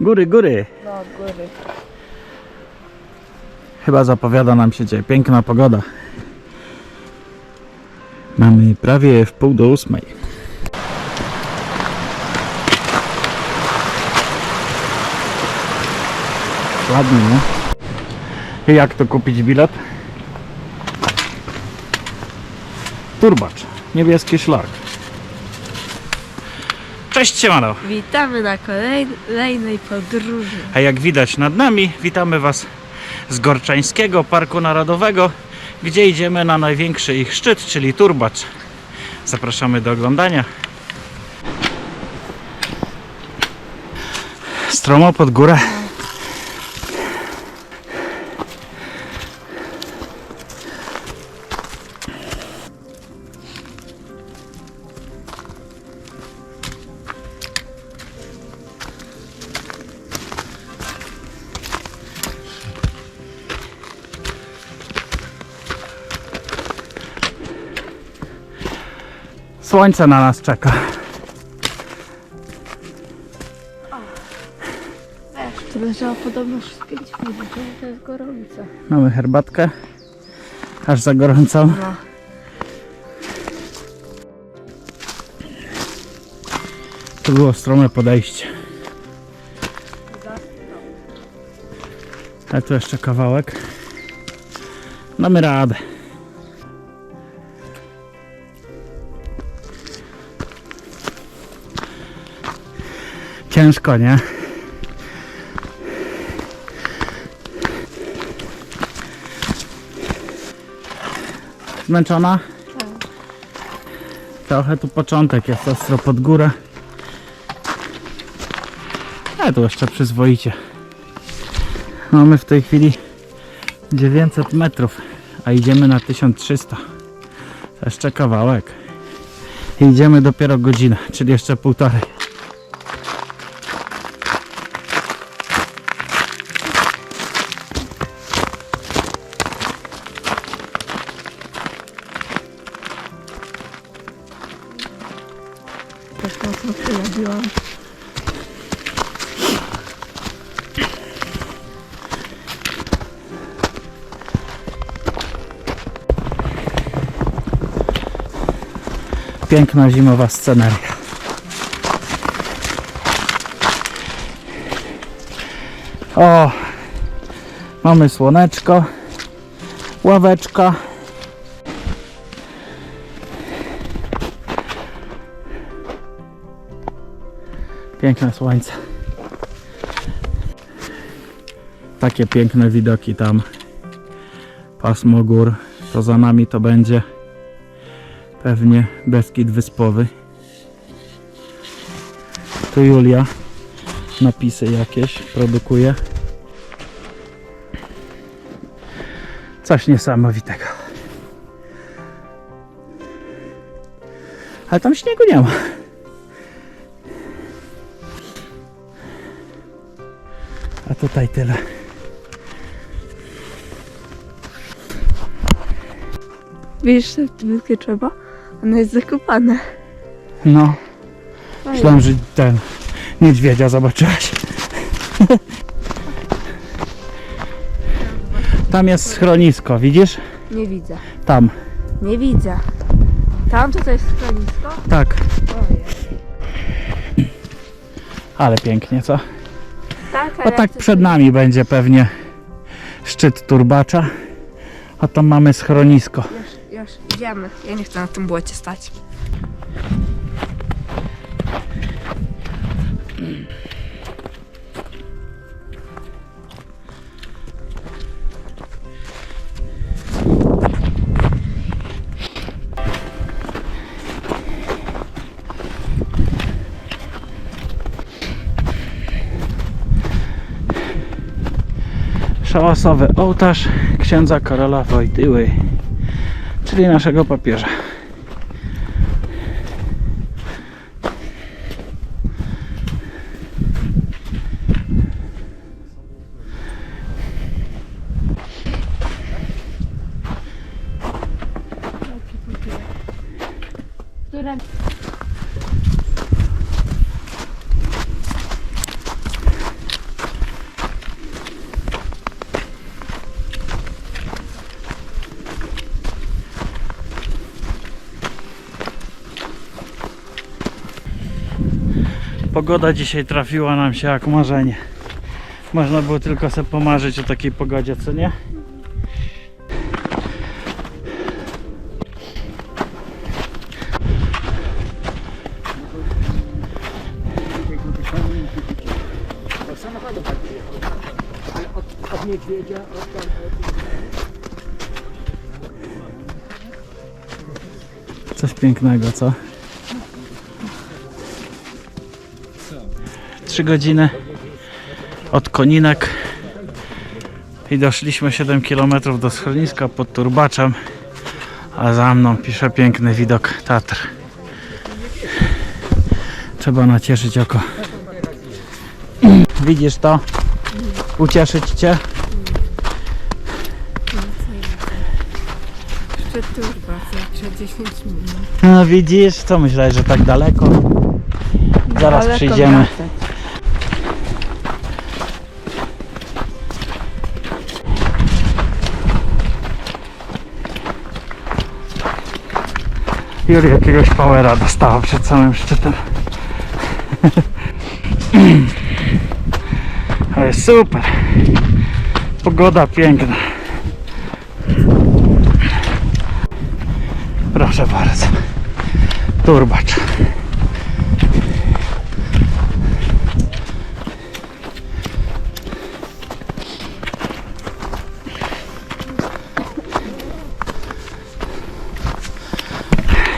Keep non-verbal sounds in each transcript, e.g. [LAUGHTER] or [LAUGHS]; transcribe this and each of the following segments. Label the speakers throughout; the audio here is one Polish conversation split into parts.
Speaker 1: Góry, góry.
Speaker 2: No, góry.
Speaker 1: Chyba zapowiada nam się dzisiaj piękna pogoda. Mamy prawie w pół do ósmej. Ładnie, nie? I jak to kupić bilet? Turbacz, niebieski szlak. Cześć siemano!
Speaker 2: Witamy na kolejnej podróży.
Speaker 1: A jak widać nad nami, witamy Was z Gorczańskiego Parku Narodowego, gdzie idziemy na największy ich szczyt, czyli Turbacz. Zapraszamy do oglądania. Stromo pod górę. Słońce na nas czeka.
Speaker 2: To leżało podobno już z 5 minut, ale to jest gorąco.
Speaker 1: Mamy herbatkę. Aż za gorącą.
Speaker 2: No.
Speaker 1: To było strome podejście. Ale tu jeszcze kawałek. Damy radę. Ciężko, nie? Zmęczona? Trochę tu początek jest ostro pod górę. Ale tu jeszcze przyzwoicie. Mamy w tej chwili 900 metrów, a idziemy na 1300. To jeszcze kawałek. I idziemy dopiero godzinę, czyli jeszcze półtorej. Piękna zimowa sceneria. O, mamy słoneczko, ławeczka. Piękne słońce. Takie piękne widoki tam. Pasmo gór. To za nami to będzie pewnie Beskid Wyspowy. Tu Julia napisy jakieś produkuje. Coś niesamowitego. Ale tam śniegu nie ma. A tutaj tyle.
Speaker 2: Widzisz te wtyczkę trzeba? Ono jest zakopane.
Speaker 1: No, myślałem, że ten niedźwiedzia zobaczyłaś. Tam jest schronisko, widzisz?
Speaker 2: Nie widzę.
Speaker 1: Tam,
Speaker 2: Nie widzę. Tam to jest schronisko?
Speaker 1: tak.
Speaker 2: Ojej.
Speaker 1: Ale pięknie, co?
Speaker 2: Tak, ale
Speaker 1: tak przed nami będzie pewnie szczyt Turbacza. A tam mamy schronisko.
Speaker 2: Idziemy. Ja nie chcę na tym błocie stać.
Speaker 1: Szałasowy ołtarz księdza Karola Wojtyły, czyli naszego papieża.
Speaker 2: Która
Speaker 1: Pogoda dzisiaj trafiła nam się jak marzenie. Można było tylko sobie pomarzyć o takiej pogodzie, co nie? Coś pięknego, co? Trzy godziny od Koninek i doszliśmy 7 km do schroniska pod Turbaczem, a za mną pisze piękny widok Tatr. Trzeba nacieszyć oko. Widzisz to? Ucieszyć Cię?
Speaker 2: Jeszcze turba, za 10 minut.
Speaker 1: No widzisz, co myślałeś, że tak daleko? Zaraz
Speaker 2: Daleko
Speaker 1: przyjdziemy. Juri jakiegoś powera dostała przed samym szczytem. [CLEARS THROAT] Ale super. Pogoda piękna. Proszę bardzo. Turbacz.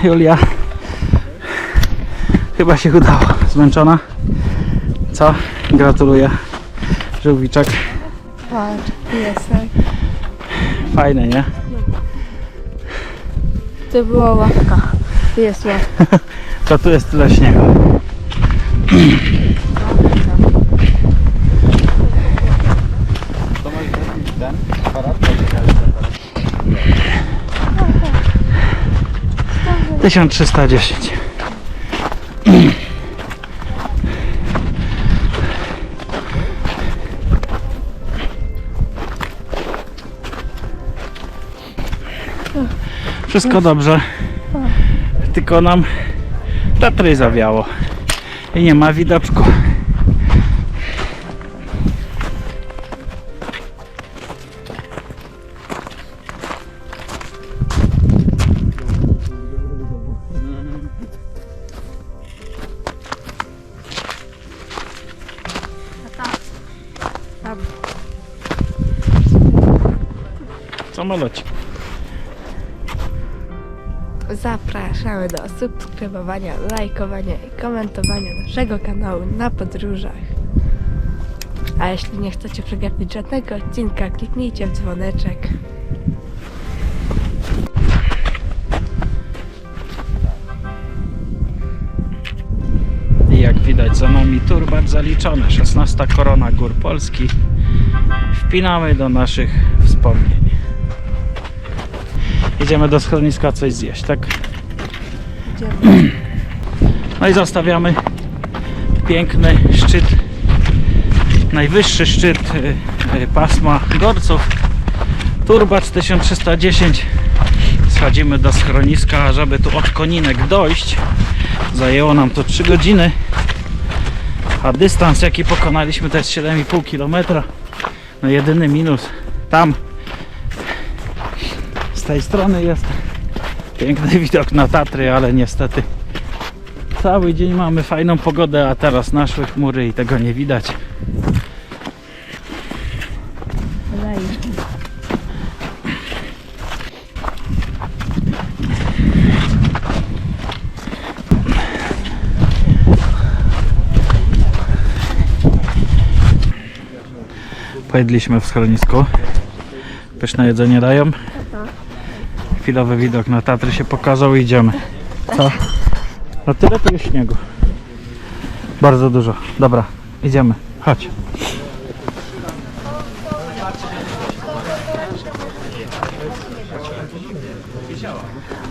Speaker 1: Julia. Chyba się udało. Zmęczona? Co? Gratuluję. Żółwiczek.
Speaker 2: Patrz, piesek.
Speaker 1: Fajne, nie?
Speaker 2: To była ławka. Jest ławka. [LAUGHS]
Speaker 1: To tu jest tyle śniegu. Tysiąc trzysta dziesięć. Wszystko dobrze. Tylko nam Tatry zawiało. I nie ma widoczku. Samolocik.
Speaker 2: Zapraszamy do subskrybowania, lajkowania i komentowania naszego kanału na podróżach. A jeśli nie chcecie przegapić żadnego odcinka, kliknijcie w dzwoneczek.
Speaker 1: I jak widać za nami turbacz zaliczony. 16 korona gór Polski. Wpinamy do naszych wspomnień. Idziemy do schroniska coś zjeść, tak?
Speaker 2: Idziemy.
Speaker 1: No i zostawiamy piękny szczyt, najwyższy szczyt y, y, pasma Gorców. Turbacz 1310. Schodzimy do schroniska, żeby tu od Koninek dojść. Zajęło nam to 3 godziny. A dystans jaki pokonaliśmy to jest 7,5 km. No jedyny minus tam tej strony jest piękny [LAUGHS] widok na Tatry, ale niestety Cały dzień mamy fajną pogodę, a teraz naszły chmury i tego nie widać. Pojedliśmy w schronisku. Pyszne jedzenie dają. Chwilowy widok na Tatry się pokazał i idziemy. Co? No tyle tu jest śniegu. Bardzo dużo. Dobra, idziemy. Chodź.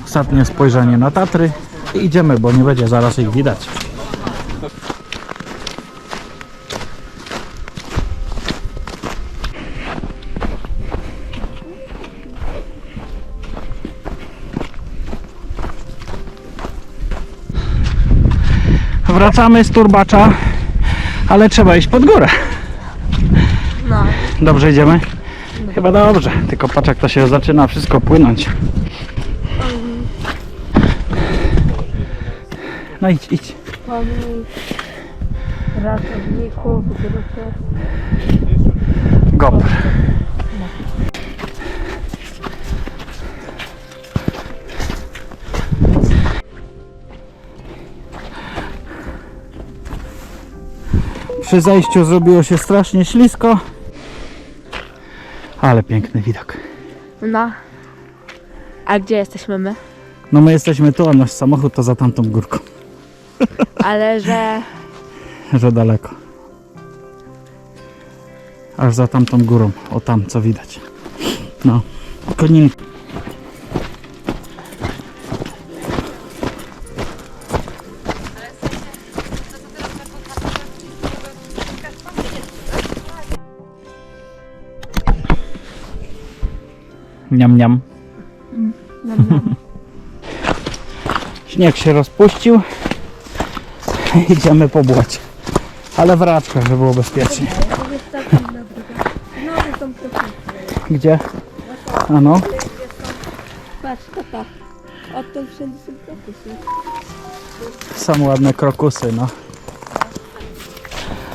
Speaker 1: Ostatnie spojrzenie na Tatry i idziemy, bo nie będzie zaraz ich widać. Wracamy z Turbacza, ale trzeba iść pod górę.
Speaker 2: No.
Speaker 1: Dobrze idziemy? Chyba dobrze, tylko patrz jak to się zaczyna wszystko płynąć. No idź, idź.
Speaker 2: Pomnik ratowników grupy.
Speaker 1: Gopr. Przy zejściu zrobiło się strasznie ślisko. Ale piękny widok.
Speaker 2: No. A gdzie jesteśmy my?
Speaker 1: No my jesteśmy tu, a nasz samochód to za tamtą górką. [LAUGHS]
Speaker 2: Ale że...
Speaker 1: Że daleko. Aż za tamtą górą. O tam, co widać. No. Konin. Niam, niam. [LAUGHS] Śnieg się rozpuścił. [LAUGHS] Idziemy po błocie. Ale w raczkach, żeby było bezpiecznie.
Speaker 2: To
Speaker 1: Gdzie? A no.
Speaker 2: Patrz, tata. Odtąd wszędzie są krokusy.
Speaker 1: Są ładne krokusy, no.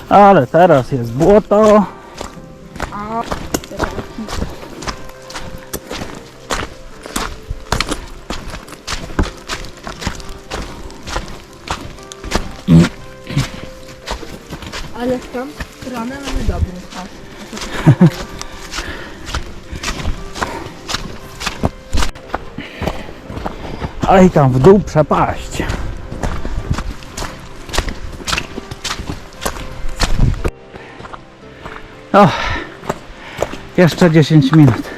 Speaker 1: Ale teraz jest błoto.
Speaker 2: Ale tą stronę mamy dobry pas.
Speaker 1: A i tam w dół przepaść. O, jeszcze 10 minut.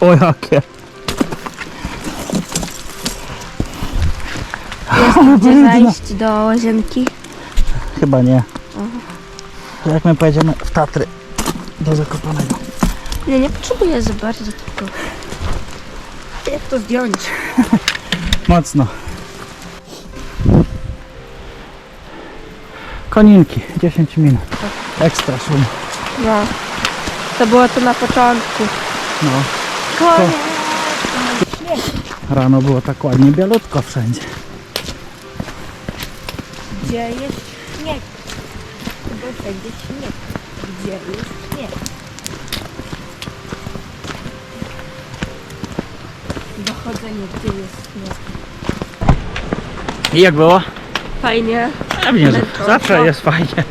Speaker 1: O jakie.
Speaker 2: Gdzie zajść do łazienki?
Speaker 1: Chyba nie. Jak my pojedziemy w Tatry do Zakopanego.
Speaker 2: Nie, nie potrzebuję za bardzo tylko. Jak to zdjąć? [LAUGHS]
Speaker 1: Mocno. Koninki, 10 minut. Ekstra szum.
Speaker 2: No. To było to na początku.
Speaker 1: No.
Speaker 2: Koniec.
Speaker 1: Rano było tak ładnie bielutko wszędzie.
Speaker 2: Gdzie jest śnieg? Bo wszędzie śnieg. Gdzie jest śnieg? Dochodzenie, gdzie jest śnieg.
Speaker 1: I jak było?
Speaker 2: Fajnie.
Speaker 1: Pewnie, że
Speaker 2: Męcząco.
Speaker 1: zawsze jest fajnie.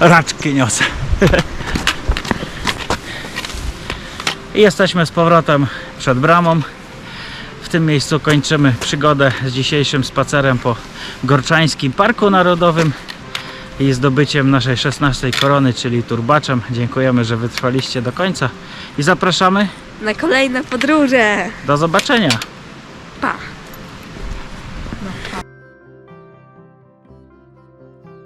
Speaker 1: Raczki niosę. [LAUGHS] I jesteśmy z powrotem przed bramą. W tym miejscu kończymy przygodę z dzisiejszym spacerem po Gorczańskim Parku Narodowym i zdobyciem naszej 16 korony, czyli turbaczem. Dziękujemy, że wytrwaliście do końca i zapraszamy
Speaker 2: Na kolejne podróże.
Speaker 1: do zobaczenia.
Speaker 2: Pa.